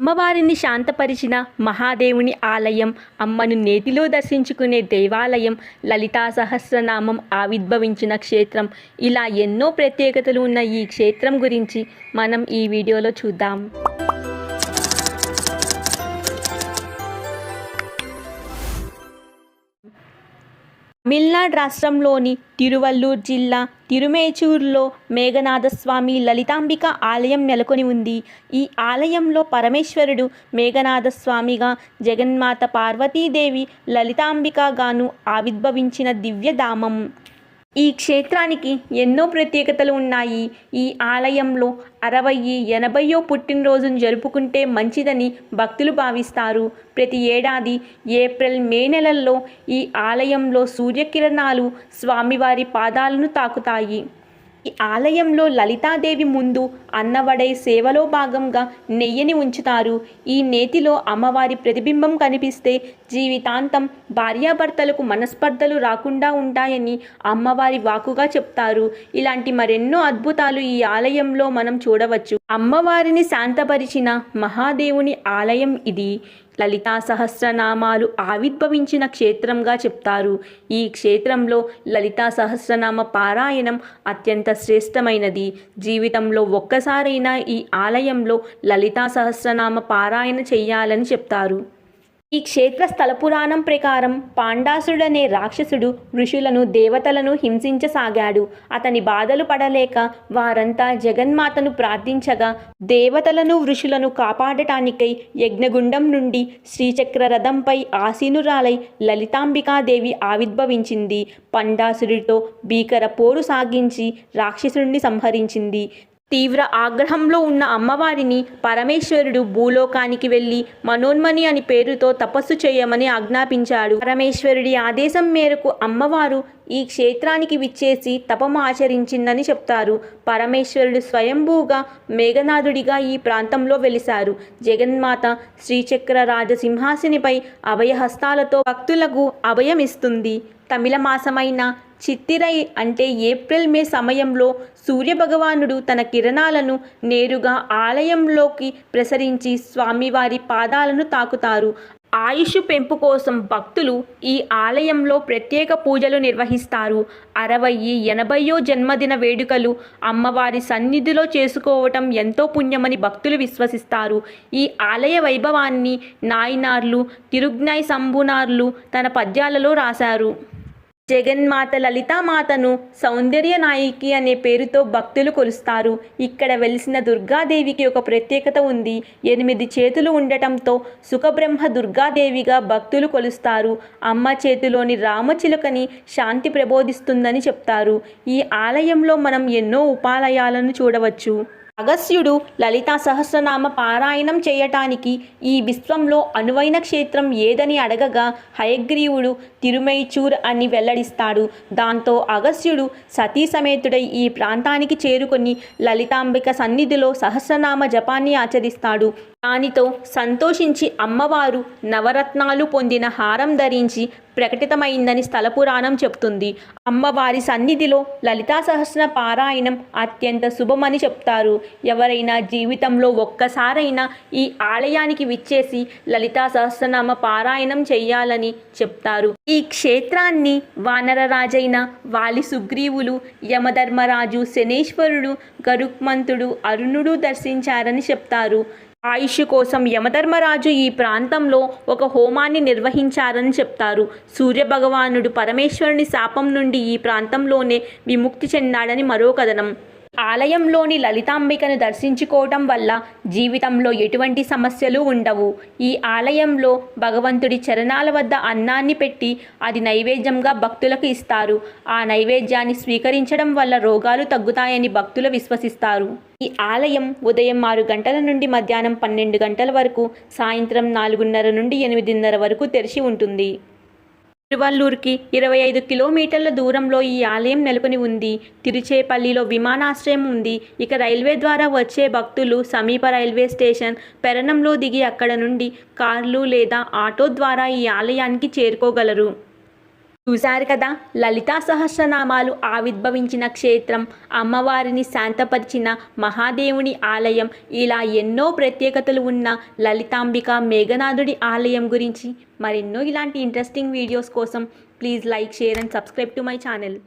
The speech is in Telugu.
అమ్మవారిని శాంతపరిచిన మహాదేవుని ఆలయం అమ్మను నేతిలో దర్శించుకునే దేవాలయం లలితా సహస్రనామం ఆవిర్భవించిన క్షేత్రం. ఇలా ఎన్నో ప్రత్యేకతలు ఉన్న ఈ క్షేత్రం గురించి మనం ఈ వీడియోలో చూద్దాం. తమిళనాడు రాష్ట్రంలోని తిరువల్లూరు జిల్లా తిరుమేచూరులో మేఘనాథస్వామి లలితాంబిక ఆలయం నెలకొని ఉంది. ఈ ఆలయంలో పరమేశ్వరుడు మేఘనాథస్వామిగా జగన్మాత పార్వతీదేవి లలితాంబికగాను ఆవిర్భవించిన దివ్యధామం. ఈ క్షేత్రానికి ఎన్నో ప్రత్యేకతలు ఉన్నాయి. ఈ ఆలయంలో అరవై ఎనభయో పుట్టినరోజును జరుపుకుంటే మంచిదని భక్తులు భావిస్తారు. ప్రతి ఏడాది ఏప్రిల్ మే నెలల్లో ఈ ఆలయంలో సూర్యకిరణాలు స్వామివారి పాదాలను తాకుతాయి. ఈ ఆలయంలో లలితాదేవి ముందు అన్నవడై సేవలో భాగంగా నెయ్యిని ఉంచుతారు. ఈ నేతిలో అమ్మవారి ప్రతిబింబం కనిపిస్తే జీవితాంతం భార్యాభర్తలకు మనస్పర్ధలు రాకుండా ఉంటాయని అమ్మవారి వాకుగా చెప్తారు. ఇలాంటి మరెన్నో అద్భుతాలు ఈ ఆలయంలో మనం చూడవచ్చు. అమ్మవారిని శాంతపరిచిన మహాదేవుని ఆలయం ఇది. లలితా సహస్రనామాలు ఆవిర్భవించిన క్షేత్రంగా చెప్తారు. ఈ క్షేత్రంలో లలితా సహస్రనామ పారాయణం అత్యంత శ్రేష్టమైనది. జీవితంలో ఒక్కసారైనా ఈ ఆలయంలో లలితా సహస్రనామ పారాయణ చెయ్యాలని చెప్తారు. ఈ క్షేత్ర స్థల పురాణం ప్రకారం పాండాసుడనే రాక్షసుడు ఋషులను దేవతలను హింసించసాగాడు. అతని బాధలు పడలేక వారంతా జగన్మాతను ప్రార్థించగా దేవతలను ఋషులను కాపాడటానికై యజ్ఞగుండం నుండి శ్రీచక్ర రథంపై ఆసీనురాలై లలితాంబికాదేవి ఆవిర్భవించింది. పండాసుడితో భీకర పోరు సాగించి రాక్షసుడిని సంహరించింది. తీవ్ర ఆగ్రహంలో ఉన్న అమ్మవారిని పరమేశ్వరుడు భూలోకానికి వెళ్ళి మనోన్మని అని పేరుతో తపస్సు చేయమని ఆజ్ఞాపించాడు. పరమేశ్వరుడి ఆదేశం మేరకు అమ్మవారు ఈ క్షేత్రానికి విచ్చేసి తపము ఆచరించిందని చెప్తారు. పరమేశ్వరుడు స్వయంభూగా మేఘనాథుడిగా ఈ ప్రాంతంలో వెలిశారు. జగన్మాత శ్రీచక్ర రాజసింహాసినిపై అభయహస్తాలతో భక్తులకు అభయమిస్తుంది. తమిళ మాసమైన చిత్తిరై అంటే ఏప్రిల్ మే సమయంలో సూర్యభగవానుడు తన కిరణాలను నేరుగా ఆలయంలోకి ప్రసరించి స్వామివారి పాదాలను తాకుతారు. ఆయుష్ పెంపు కోసం భక్తులు ఈ ఆలయంలో ప్రత్యేక పూజలు నిర్వహిస్తారు. అరవై ఎనభయో జన్మదిన వేడుకలు అమ్మవారి సన్నిధిలో చేసుకోవటం ఎంతో పుణ్యమని భక్తులు విశ్వసిస్తారు. ఈ ఆలయ వైభవాన్ని నాయనార్లు తిరుగ్నాయ్ సంభునార్లు తన పద్యాలలో రాశారు. జగన్మాత లలితామాతను సౌందర్య నాయికి అనే పేరుతో భక్తులు కొలుస్తారు. ఇక్కడ వెలిసిన దుర్గాదేవికి ఒక ప్రత్యేకత ఉంది. ఎనిమిది చేతులు ఉండటంతో సుఖబ్రహ్మ దుర్గాదేవిగా భక్తులు కొలుస్తారు. అమ్మ చేతిలోని రామచిలుకని శాంతి ప్రబోధిస్తుందని చెప్తారు. ఈ ఆలయంలో మనం ఎన్నో ఉపాలయాలను చూడవచ్చు. అగస్త్యుడు లలితా సహస్రనామ పారాయణం చేయటానికి ఈ విశ్వంలో అనువైన క్షేత్రం ఏదని అడగగా హయగ్రీవుడు తిరుమైచూర్ అని వెల్లడిస్తాడు. దాంతో అగస్త్యుడు సతీ సమేతుడై ఈ ప్రాంతానికి చేరుకొని లలితాంబిక సన్నిధిలో సహస్రనామ జపాన్ని ఆచరిస్తాడు. దానితో సంతోషించి అమ్మవారు నవరత్నాలు పొందిన హారం ధరించి ప్రకటితమైందని స్థల పురాణం చెప్తుంది. అమ్మవారి సన్నిధిలో లలితా సహస్ర పారాయణం అత్యంత శుభమని చెప్తారు. ఎవరైనా జీవితంలో ఒక్కసారైనా ఈ ఆలయానికి విచ్చేసి లలితా సహస్రనామ పారాయణం చెయ్యాలని చెప్తారు. ఈ క్షేత్రాన్ని వానరరాజైన వాలి సుగ్రీవులు యమధర్మరాజు శనేశ్వరుడు గరుక్మంతుడు అరుణుడు దర్శించారని చెప్తారు. ఆయుష్ కోసం యమధర్మరాజు ఈ ప్రాంతంలో ఒక హోమాన్ని నిర్వహించారని చెప్తారు. సూర్యభగవానుడు పరమేశ్వరుని శాపం నుండి ఈ ప్రాంతంలోనే విముక్తి చెందాడని మరో కథనం. ఆలయంలోని లలితాంబికను దర్శించుకోవటం వల్ల జీవితంలో ఎటువంటి సమస్యలు ఉండవు. ఈ ఆలయంలో భగవంతుడి చరణాల వద్ద అన్నాన్ని పెట్టి అది నైవేద్యంగా భక్తులకు ఇస్తారు. ఆ నైవేద్యాన్ని స్వీకరించడం వల్ల రోగాలు తగ్గుతాయని భక్తులు విశ్వసిస్తారు. ఈ ఆలయం ఉదయం ఆరు గంటల నుండి మధ్యాహ్నం పన్నెండు గంటల వరకు సాయంత్రం నాలుగున్నర నుండి ఎనిమిదిన్నర వరకు తెరిచి ఉంటుంది. తిరువల్లూరుకి ఇరవై ఐదు కిలోమీటర్ల దూరంలో ఈ ఆలయం నెలకొని ఉంది. తిరుచేపల్లిలో విమానాశ్రయం ఉంది. ఇక రైల్వే ద్వారా వచ్చే భక్తులు సమీప రైల్వే స్టేషన్ పెరణంలో దిగి అక్కడ నుండి కార్లు లేదా ఆటో ద్వారా ఈ ఆలయానికి చేరుకోగలరు. చూశారు కదా. లలితా సహస్రనామాలు ఆవిర్భవించిన క్షేత్రం అమ్మవారిని శాంతపరిచిన మహాదేవుని ఆలయం ఇలా ఎన్నో ప్రత్యేకతలు ఉన్న లలితాంబిక మేఘనాథుడి ఆలయం గురించి మరెన్నో ఇలాంటి ఇంట్రెస్టింగ్ వీడియోస్ కోసం please like share and subscribe to my channel